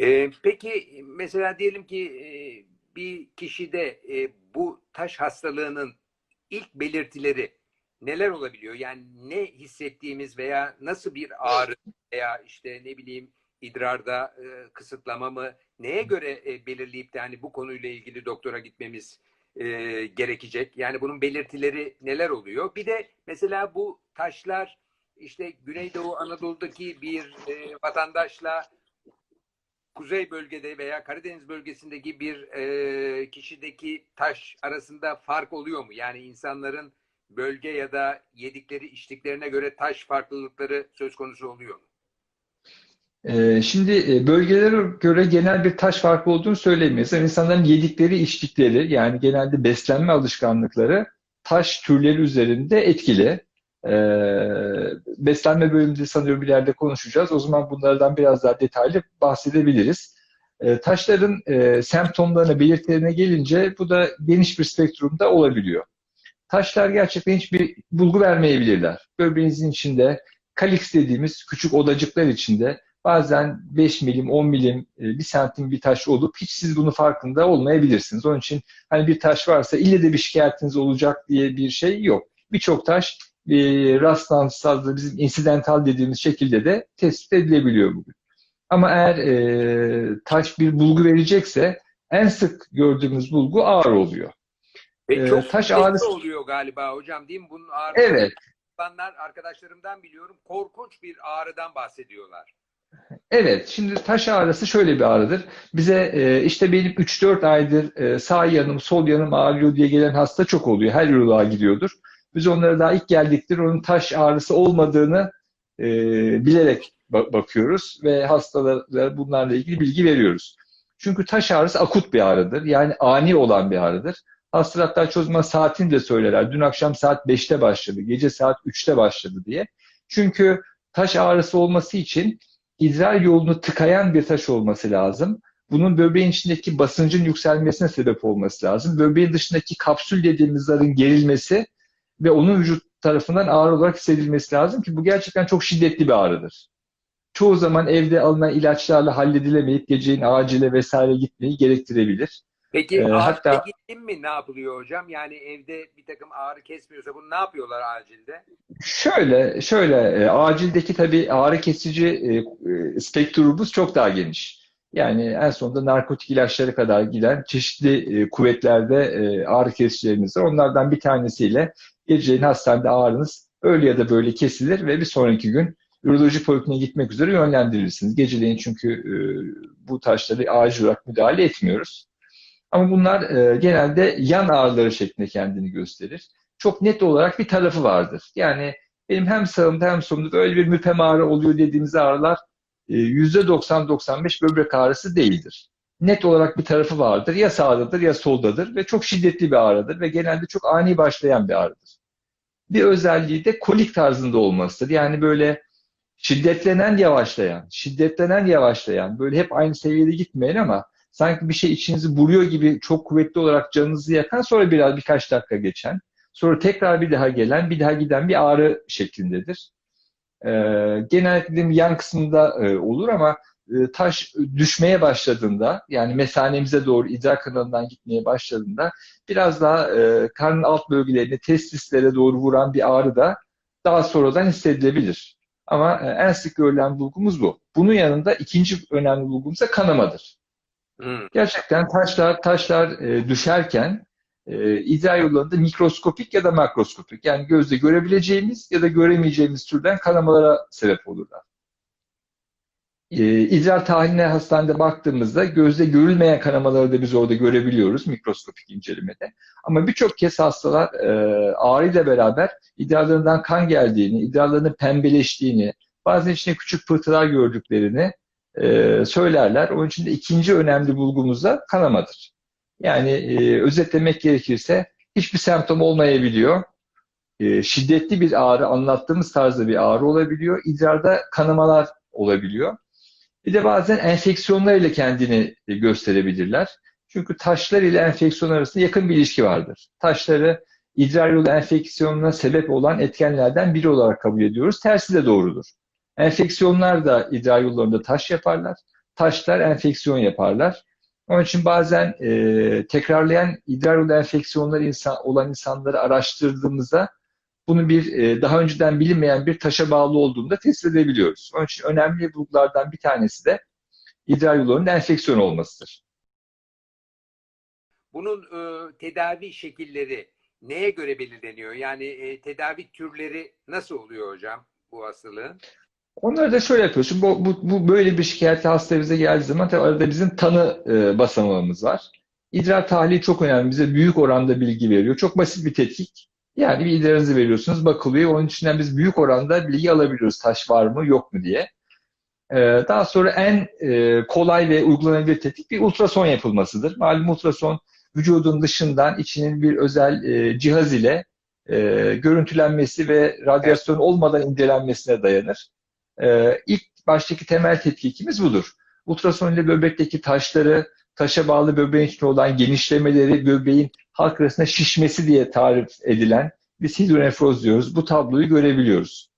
Ee, peki mesela diyelim ki e, bir kişide e, bu taş hastalığının ilk belirtileri neler olabiliyor? Yani ne hissettiğimiz veya nasıl bir ağrı veya işte ne bileyim idrarda e, kısıtlama mı neye göre e, belirleyip de hani bu konuyla ilgili doktora gitmemiz e, gerekecek? Yani bunun belirtileri neler oluyor? Bir de mesela bu taşlar işte Güneydoğu Anadolu'daki bir e, vatandaşla kuzey bölgede veya Karadeniz bölgesindeki bir e, kişideki taş arasında fark oluyor mu? Yani insanların bölge ya da yedikleri içtiklerine göre taş farklılıkları söz konusu oluyor mu? Ee, Şimdi e, bölgelere göre genel bir taş farkı olduğunu söyleyemeyiz. Yani insanların yedikleri, içtikleri yani genelde beslenme alışkanlıkları taş türleri üzerinde etkili. Ee, beslenme bölümünde sanıyorum bir yerde konuşacağız. O zaman bunlardan biraz daha detaylı bahsedebiliriz. Ee, taşların e, semptomlarına, belirtilerine gelince bu da geniş bir spektrumda olabiliyor. Taşlar gerçekten hiçbir bulgu vermeyebilirler. Böbreğinizin içinde kalix dediğimiz küçük odacıklar içinde bazen 5 milim, 10 milim, 1 santim bir taş olup hiç siz bunu farkında olmayabilirsiniz. Onun için hani bir taş varsa ille de bir şikayetiniz olacak diye bir şey yok. Birçok taş e, rastlantısal bizim insidental dediğimiz şekilde de tespit edilebiliyor bugün. Ama eğer e, taş bir bulgu verecekse en sık gördüğümüz bulgu ağrı oluyor. Ve Ee, çok taş ağrısı- oluyor galiba hocam değil mi? Bunun ağrı Evet, olanlar arkadaşlarımdan biliyorum korkunç bir ağrıdan bahsediyorlar. Evet, şimdi taş ağrısı şöyle bir ağrıdır. Bize e, işte benim 3-4 aydır e, sağ yanım, sol yanım ağrıyor diye gelen hasta çok oluyor. Her uroloğa gidiyordur. Biz onlara daha ilk geldiktir onun taş ağrısı olmadığını e, bilerek ba- bakıyoruz ve hastalara bunlarla ilgili bilgi veriyoruz. Çünkü taş ağrısı akut bir ağrıdır. Yani ani olan bir ağrıdır. Hastalar hatta zaman saatini de söylerler. Dün akşam saat 5'te başladı, gece saat 3'te başladı diye. Çünkü taş ağrısı olması için idrar yolunu tıkayan bir taş olması lazım. Bunun böbreğin içindeki basıncın yükselmesine sebep olması lazım. Böbreğin dışındaki kapsül dediğimiz zarın gerilmesi ve onun vücut tarafından ağrı olarak hissedilmesi lazım ki bu gerçekten çok şiddetli bir ağrıdır. Çoğu zaman evde alınan ilaçlarla halledilemeyip geceyin acile vesaire gitmeyi gerektirebilir. Peki Ee, hatta- gittim mi ne yapılıyor hocam? Yani evde bir takım ağrı kesmiyorsa bunu ne yapıyorlar acilde? Şöyle, şöyle e, acildeki tabii ağrı kesici e, e, spektrumumuz çok daha geniş. Yani en sonunda narkotik ilaçlara kadar giden çeşitli e, kuvvetlerde e, ağrı kesicilerimiz var. Onlardan bir tanesiyle gecenin hastanede ağrınız öyle ya da böyle kesilir ve bir sonraki gün üroloji polikliniğe gitmek üzere yönlendirilirsiniz. Geceleyin çünkü e, bu taşları acil olarak müdahale etmiyoruz. Ama bunlar e, genelde yan ağrıları şeklinde kendini gösterir çok net olarak bir tarafı vardır. Yani benim hem sağımda hem solumda böyle bir müpem ağrı oluyor dediğimiz ağrılar e, %90-95 böbrek ağrısı değildir. Net olarak bir tarafı vardır. Ya sağdadır ya soldadır ve çok şiddetli bir ağrıdır ve genelde çok ani başlayan bir ağrıdır. Bir özelliği de kolik tarzında olmasıdır. Yani böyle şiddetlenen yavaşlayan, şiddetlenen yavaşlayan, böyle hep aynı seviyede gitmeyen ama sanki bir şey içinizi buluyor gibi çok kuvvetli olarak canınızı yakan sonra biraz birkaç dakika geçen Sonra tekrar bir daha gelen, bir daha giden bir ağrı şeklindedir. Ee, genellikle yan kısmında e, olur ama taş düşmeye başladığında, yani mesanemize doğru idrar kanalından gitmeye başladığında biraz daha e, karnın alt bölgelerine, testislere doğru vuran bir ağrı da daha sonradan hissedilebilir. Ama e, en sık görülen bulgumuz bu. Bunun yanında ikinci önemli bulgumuz da kanamadır. Hmm. Gerçekten taşlar taşlar e, düşerken e, idrar yollarında mikroskopik ya da makroskopik yani gözle görebileceğimiz ya da göremeyeceğimiz türden kanamalara sebep olurlar. Ee, e, idrar tahlili hastanede baktığımızda gözle görülmeyen kanamaları da biz orada görebiliyoruz mikroskopik incelemede. Ama birçok kez hastalar e, ağrıyla beraber idrarlarından kan geldiğini, idrarlarının pembeleştiğini, bazen içinde küçük pıhtılar gördüklerini e, söylerler. Onun için de ikinci önemli bulgumuz da kanamadır. Yani e, özetlemek gerekirse hiçbir semptom olmayabiliyor. E, şiddetli bir ağrı, anlattığımız tarzda bir ağrı olabiliyor. İdrarda kanamalar olabiliyor. Bir de bazen enfeksiyonlar ile kendini gösterebilirler. Çünkü taşlar ile enfeksiyon arasında yakın bir ilişki vardır. Taşları idrar yolu enfeksiyonuna sebep olan etkenlerden biri olarak kabul ediyoruz. Tersi de doğrudur. Enfeksiyonlar da idrar yollarında taş yaparlar. taşlar enfeksiyon yaparlar. Onun için bazen e, tekrarlayan idrar yolu enfeksiyonları insan, olan insanları araştırdığımızda bunun bir e, daha önceden bilinmeyen bir taşa bağlı olduğunu da tespit edebiliyoruz. Onun için önemli bulgulardan bir tanesi de idrar yollarının enfeksiyon olmasıdır. Bunun e, tedavi şekilleri neye göre belirleniyor? Yani e, tedavi türleri nasıl oluyor hocam bu hastalığın? Onları da şöyle yapıyoruz. Bu, bu, bu böyle bir şikayetli hasta bize geldiği zaman tabii arada bizim tanı e, basamağımız var. İdrar tahlili çok önemli. Bize büyük oranda bilgi veriyor. Çok basit bir tetkik. Yani bir idrarınızı veriyorsunuz, bakılıyor. Onun içinden biz büyük oranda bilgi alabiliyoruz. Taş var mı, yok mu diye. E, daha sonra en e, kolay ve uygulanabilir tetkik bir ultrason yapılmasıdır. Malum ultrason vücudun dışından içinin bir özel e, cihaz ile e, görüntülenmesi ve radyasyon olmadan incelenmesine dayanır. Ee, ilk baştaki temel tetkikimiz budur. Ultrason ile böbrekteki taşları, taşa bağlı böbreğin içinde olan genişlemeleri, böbreğin halk arasında şişmesi diye tarif edilen biz hidronefroz diyoruz. Bu tabloyu görebiliyoruz.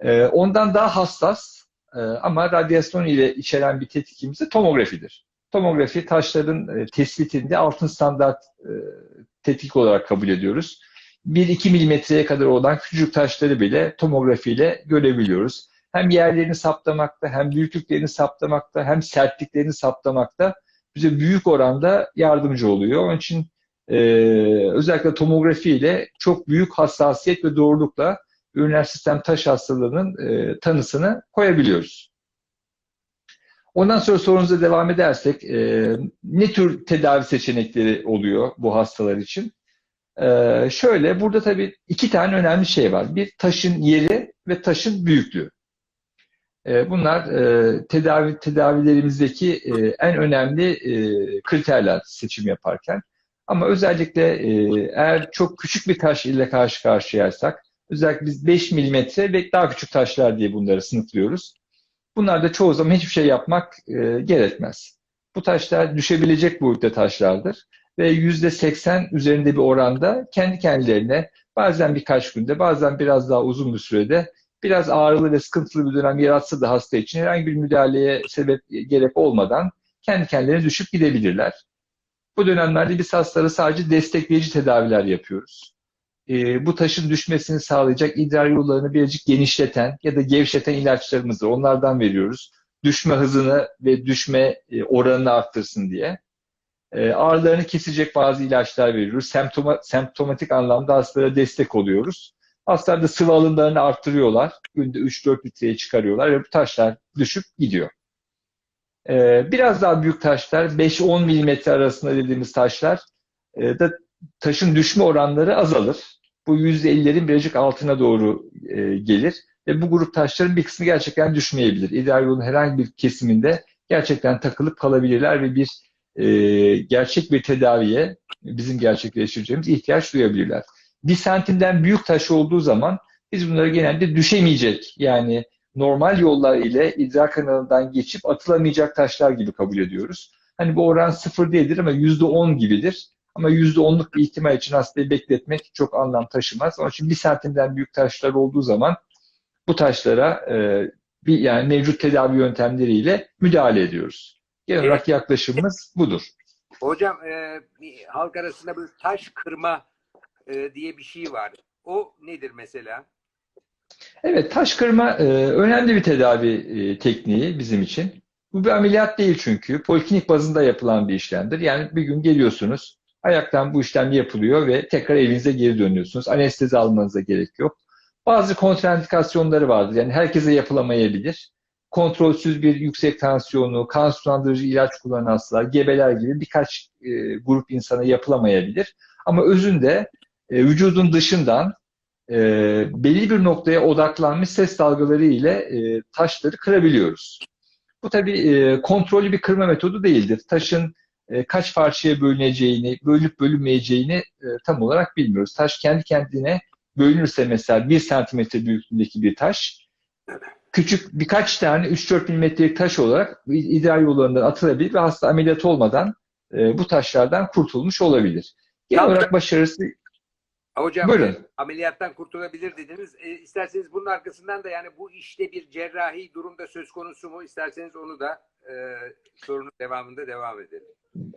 Ee, ondan daha hassas e, ama radyasyon ile içeren bir tetkikimiz de tomografidir. Tomografi taşların e, tespitinde altın standart e, tetkik olarak kabul ediyoruz. 1-2 milimetreye kadar olan küçük taşları bile tomografiyle görebiliyoruz hem yerlerini saptamakta, hem büyüklüklerini saptamakta, hem sertliklerini saptamakta bize büyük oranda yardımcı oluyor. Onun için e, özellikle tomografi ile çok büyük hassasiyet ve doğrulukla üriner sistem taş hastalığının e, tanısını koyabiliyoruz. Ondan sonra sorunuza devam edersek e, ne tür tedavi seçenekleri oluyor bu hastalar için? E, şöyle burada tabii iki tane önemli şey var. Bir taşın yeri ve taşın büyüklüğü. E, bunlar e, tedavi tedavilerimizdeki e, en önemli e, kriterler seçim yaparken. Ama özellikle e, eğer çok küçük bir taş ile karşı karşıyaysak, özellikle biz 5 milimetre ve daha küçük taşlar diye bunları sınıflıyoruz. Bunlar da çoğu zaman hiçbir şey yapmak e, gerekmez. Bu taşlar düşebilecek boyutta taşlardır ve yüzde seksen üzerinde bir oranda kendi kendilerine bazen birkaç günde, bazen biraz daha uzun bir sürede biraz ağrılı ve sıkıntılı bir dönem yaratsa da hasta için herhangi bir müdahaleye sebep gerek olmadan kendi kendilerine düşüp gidebilirler. Bu dönemlerde biz hastalara sadece destekleyici tedaviler yapıyoruz. E, bu taşın düşmesini sağlayacak idrar yollarını birazcık genişleten ya da gevşeten ilaçlarımız var. Onlardan veriyoruz. Düşme hızını ve düşme e, oranını arttırsın diye. E, ağrılarını kesecek bazı ilaçlar veriyoruz. Semptoma, semptomatik anlamda hastalara destek oluyoruz. Hastalar da sıvı alımlarını arttırıyorlar. Günde 3-4 litreye çıkarıyorlar ve bu taşlar düşüp gidiyor. Ee, biraz daha büyük taşlar, 5-10 milimetre arasında dediğimiz taşlar e, da taşın düşme oranları azalır. Bu %50'lerin birazcık altına doğru e, gelir. Ve bu grup taşların bir kısmı gerçekten düşmeyebilir. İdrar yolunun herhangi bir kesiminde gerçekten takılıp kalabilirler ve bir e, gerçek bir tedaviye bizim gerçekleştireceğimiz ihtiyaç duyabilirler bir santimden büyük taş olduğu zaman biz bunları genelde düşemeyecek yani normal yollar ile idrar kanalından geçip atılamayacak taşlar gibi kabul ediyoruz. Hani bu oran sıfır değildir ama yüzde on gibidir. Ama yüzde onluk bir ihtimal için hastayı bekletmek çok anlam taşımaz. Onun için bir santimden büyük taşlar olduğu zaman bu taşlara e, bir yani mevcut tedavi yöntemleriyle müdahale ediyoruz. Genel olarak yaklaşımımız budur. Hocam e, halk arasında bir taş kırma e, diye bir şey var. O nedir mesela? Evet, taş kırma e, önemli bir tedavi e, tekniği bizim için. Bu bir ameliyat değil çünkü. Poliklinik bazında yapılan bir işlemdir. Yani bir gün geliyorsunuz, ayaktan bu işlem yapılıyor ve tekrar evinize geri dönüyorsunuz. Anestezi almanıza gerek yok. Bazı kontraindikasyonları vardır. Yani herkese yapılamayabilir. Kontrolsüz bir yüksek tansiyonu, kan sulandırıcı ilaç kullanan hastalar, gebeler gibi birkaç e, grup insana yapılamayabilir. Ama özünde e, vücudun dışından e, belli bir noktaya odaklanmış ses dalgaları ile e, taşları kırabiliyoruz. Bu tabii e, kontrollü bir kırma metodu değildir. Taşın e, kaç parçaya bölüneceğini, bölüp bölünmeyeceğini e, tam olarak bilmiyoruz. Taş kendi kendine bölünürse mesela bir santimetre büyüklüğündeki bir taş, küçük birkaç tane 3-4 milimetrelik taş olarak idrar yollarından atılabilir ve hasta ameliyat olmadan e, bu taşlardan kurtulmuş olabilir. Genel olarak başarısı Hocam Buyurun. ameliyattan kurtulabilir dediniz. E, isterseniz bunun arkasından da yani bu işte bir cerrahi durumda söz konusu mu? İsterseniz onu da e, sorunun devamında devam edelim.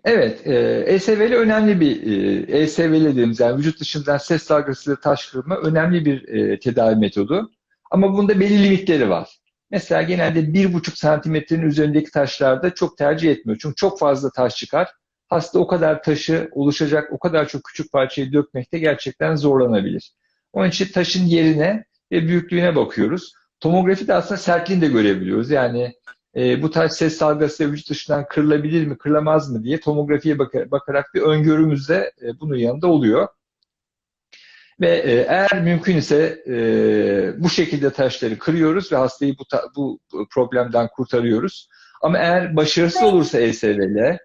Evet, e, ESVL önemli bir e, ESVL dediğimiz yani vücut dışından ses dalgasıyla taş kırma önemli bir e, tedavi metodu. Ama bunda belli limitleri var. Mesela genelde 1,5 santimetrenin üzerindeki taşlarda çok tercih etmiyor. Çünkü çok fazla taş çıkar. Hasta o kadar taşı oluşacak, o kadar çok küçük parçayı dökmekte gerçekten zorlanabilir. Onun için taşın yerine ve büyüklüğüne bakıyoruz. Tomografi de aslında sertliğini de görebiliyoruz. Yani e, bu taş ses dalgası vücut dışından kırılabilir mi, kırılamaz mı diye tomografiye baka- bakarak bir öngörümüz de e, bunun yanında oluyor. Ve e, eğer mümkün ise e, bu şekilde taşları kırıyoruz ve hastayı bu, bu problemden kurtarıyoruz. Ama eğer başarısız olursa ESVL,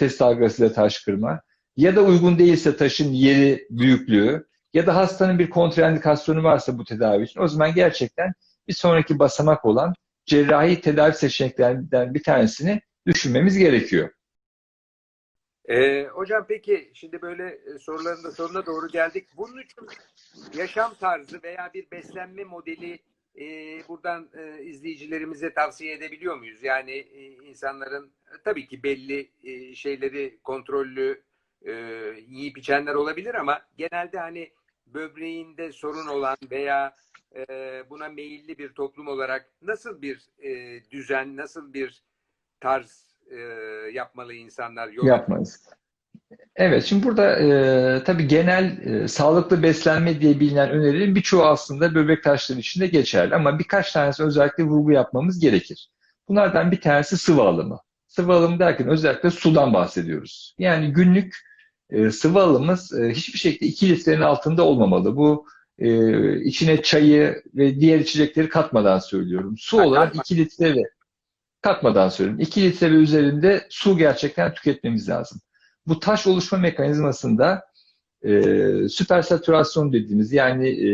ses dalgasıyla taş kırma ya da uygun değilse taşın yeri, büyüklüğü ya da hastanın bir kontraindikasyonu varsa bu tedavi için o zaman gerçekten bir sonraki basamak olan cerrahi tedavi seçeneklerinden bir tanesini düşünmemiz gerekiyor. E, hocam peki şimdi böyle e, soruların da sonuna doğru geldik. Bunun için yaşam tarzı veya bir beslenme modeli e, buradan e, izleyicilerimize tavsiye edebiliyor muyuz? Yani e, insanların e, tabii ki belli e, şeyleri kontrollü e, yiyip içenler olabilir ama genelde hani böbreğinde sorun olan veya e, buna meyilli bir toplum olarak nasıl bir e, düzen, nasıl bir tarz e, yapmalı insanlar? Yol. Evet, şimdi burada e, tabii genel e, sağlıklı beslenme diye bilinen önerilerin birçoğu aslında böbrek taşları içinde geçerli ama birkaç tanesi özellikle vurgu yapmamız gerekir. Bunlardan bir tanesi sıvı alımı. Sıvı alımı derken özellikle sudan bahsediyoruz. Yani günlük e, sıvı alımımız e, hiçbir şekilde 2 litrenin altında olmamalı. Bu e, içine çayı ve diğer içecekleri katmadan söylüyorum. Su olarak katma. 2 litre ve katmadan söylüyorum. 2 litre ve üzerinde su gerçekten tüketmemiz lazım. Bu taş oluşma mekanizmasında e, süpersatürasyon dediğimiz yani e,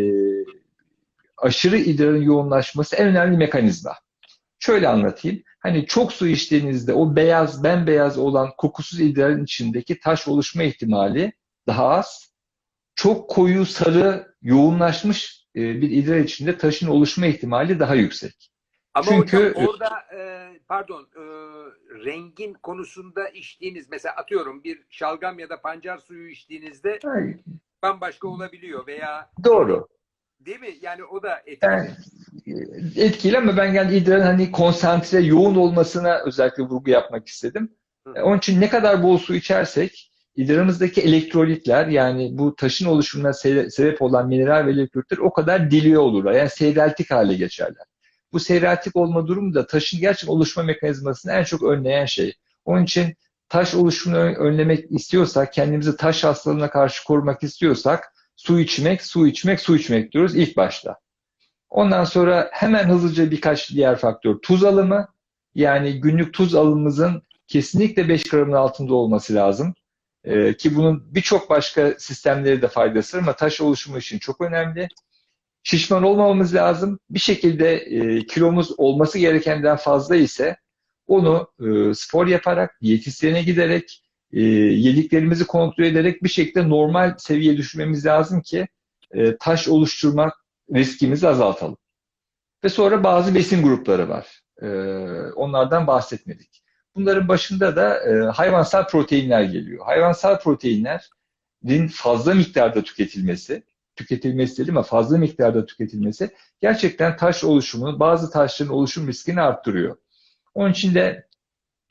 aşırı idrarın yoğunlaşması en önemli mekanizma. Şöyle anlatayım. Hani çok su içtiğinizde o beyaz, bembeyaz olan kokusuz idrarın içindeki taş oluşma ihtimali daha az. Çok koyu, sarı, yoğunlaşmış e, bir idrar içinde taşın oluşma ihtimali daha yüksek. Ama Çünkü- hocam orada e, pardon e, rengin konusunda içtiğiniz mesela atıyorum bir şalgam ya da pancar suyu içtiğinizde bambaşka olabiliyor veya Doğru. değil mi? Yani o da etkili. Yani, e, etkili ama ben yani idrarın hani konsantre, yoğun olmasına özellikle vurgu yapmak istedim. Hı. E, Onun için ne kadar bol su içersek idrarımızdaki elektrolitler yani bu taşın oluşumuna se- sebep olan mineral ve elektrolitler o kadar diliyor olurlar. Yani seyreltik hale geçerler. Bu seyreltik olma durumu da taşın gerçekten oluşma mekanizmasını en çok önleyen şey. Onun için taş oluşumunu ön- önlemek istiyorsak, kendimizi taş hastalığına karşı korumak istiyorsak su içmek, su içmek, su içmek diyoruz ilk başta. Ondan sonra hemen hızlıca birkaç diğer faktör. Tuz alımı, yani günlük tuz alımımızın kesinlikle 5 gramın altında olması lazım. Ee, ki bunun birçok başka sistemleri de faydası var ama taş oluşumu için çok önemli. Şişman olmamamız lazım. Bir şekilde e, kilomuz olması gerekenden fazla ise onu e, spor yaparak, diyetisyene giderek, e, yediklerimizi kontrol ederek bir şekilde normal seviyeye düşürmemiz lazım ki e, taş oluşturmak riskimizi azaltalım. Ve sonra bazı besin grupları var. E, onlardan bahsetmedik. Bunların başında da e, hayvansal proteinler geliyor. Hayvansal proteinlerin fazla miktarda tüketilmesi, tüketilmesi değil ama fazla miktarda tüketilmesi gerçekten taş oluşumunu, bazı taşların oluşum riskini arttırıyor. Onun için de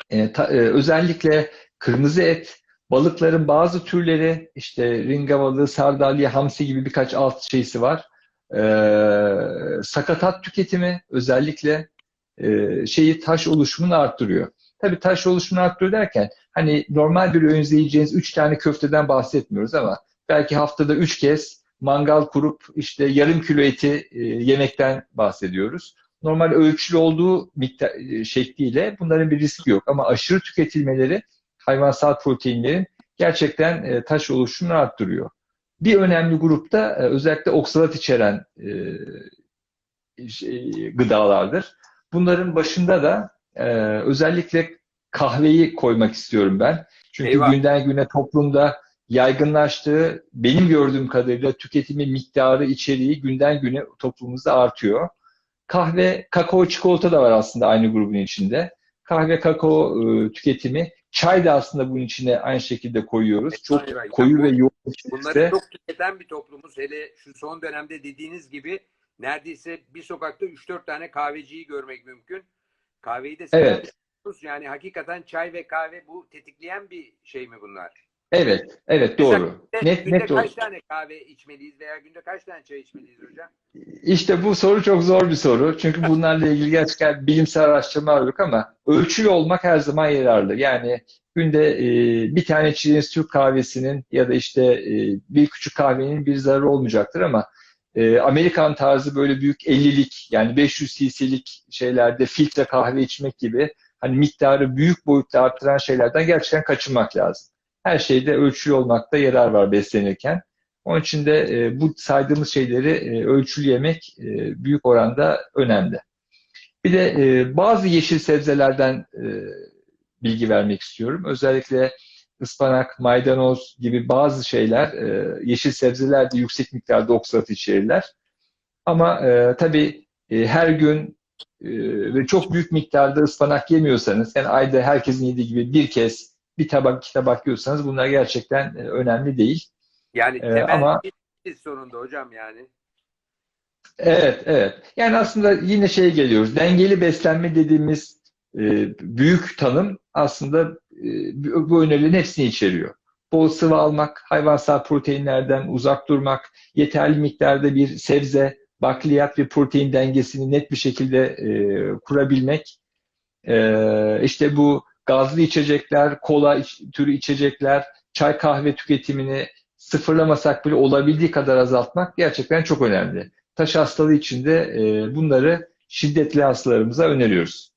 e, ta- e, özellikle kırmızı et, balıkların bazı türleri, işte ringa balığı, sardalya, hamsi gibi birkaç alt şeysi var. E, sakatat tüketimi özellikle e, şeyi taş oluşumunu arttırıyor. Tabii taş oluşumunu arttırıyor derken hani normal bir öğünde yiyeceğiniz 3 tane köfteden bahsetmiyoruz ama belki haftada 3 kez mangal kurup işte yarım kilo eti e, yemekten bahsediyoruz. Normal ölçülü olduğu miktar, e, şekliyle bunların bir riski yok ama aşırı tüketilmeleri hayvansal proteinlerin gerçekten e, taş oluşumunu arttırıyor. Bir önemli grupta e, özellikle oksalat içeren e, şey, gıdalardır. Bunların başında da e, özellikle kahveyi koymak istiyorum ben. Çünkü Eyvah. günden güne toplumda yaygınlaştığı, benim gördüğüm kadarıyla tüketimi miktarı, içeriği günden güne toplumumuzda artıyor. Kahve, kakao, çikolata da var aslında aynı grubun içinde. Kahve, kakao e, tüketimi, çay da aslında bunun içine aynı şekilde koyuyoruz. Çok Hayır, koyu ve yoğun Bunları çok tüketen bir toplumuz. Hele şu son dönemde dediğiniz gibi neredeyse bir sokakta 3-4 tane kahveciyi görmek mümkün. Kahveyi de seven Evet. Yani hakikaten çay ve kahve bu tetikleyen bir şey mi bunlar? Evet, evet doğru. Günde, Net günde net doğru. kaç tane kahve içmeliyiz veya günde kaç tane çay içmeliyiz hocam? İşte bu soru çok zor bir soru. Çünkü bunlarla ilgili gerçekten bilimsel araştırmalar yok ama ölçülü olmak her zaman yararlı. Yani günde e, bir tane içtiğiniz Türk kahvesinin ya da işte e, bir küçük kahvenin bir zararı olmayacaktır ama e, Amerikan tarzı böyle büyük 50'lik yani 500 cc'lik şeylerde filtre kahve içmek gibi hani miktarı büyük boyutta arttıran şeylerden gerçekten kaçınmak lazım. Her şeyde ölçülü olmakta yarar var beslenirken. Onun için de e, bu saydığımız şeyleri e, ölçülü yemek e, büyük oranda önemli. Bir de e, bazı yeşil sebzelerden e, bilgi vermek istiyorum. Özellikle ıspanak, maydanoz gibi bazı şeyler, e, yeşil sebzeler de yüksek miktarda oksat içerirler. Ama e, tabii e, her gün e, ve çok büyük miktarda ıspanak yemiyorsanız, yani ayda herkesin yediği gibi bir kez bir tabak, iki tabak yiyorsanız bunlar gerçekten e, önemli değil. Yani Ee, temel ama- bir sonunda hocam yani. Evet, evet. Yani aslında yine şey geliyoruz. Dengeli beslenme dediğimiz e, büyük tanım aslında e, bu bu önerilerin hepsini içeriyor. Bol sıvı almak, hayvansal proteinlerden uzak durmak, yeterli miktarda bir sebze, bakliyat ve protein dengesini net bir şekilde e, kurabilmek. E, işte bu gazlı içecekler, kola iç- türü içecekler, çay kahve tüketimini sıfırlamasak bile olabildiği kadar azaltmak gerçekten çok önemli taş hastalığı için de e, bunları şiddetli hastalarımıza öneriyoruz.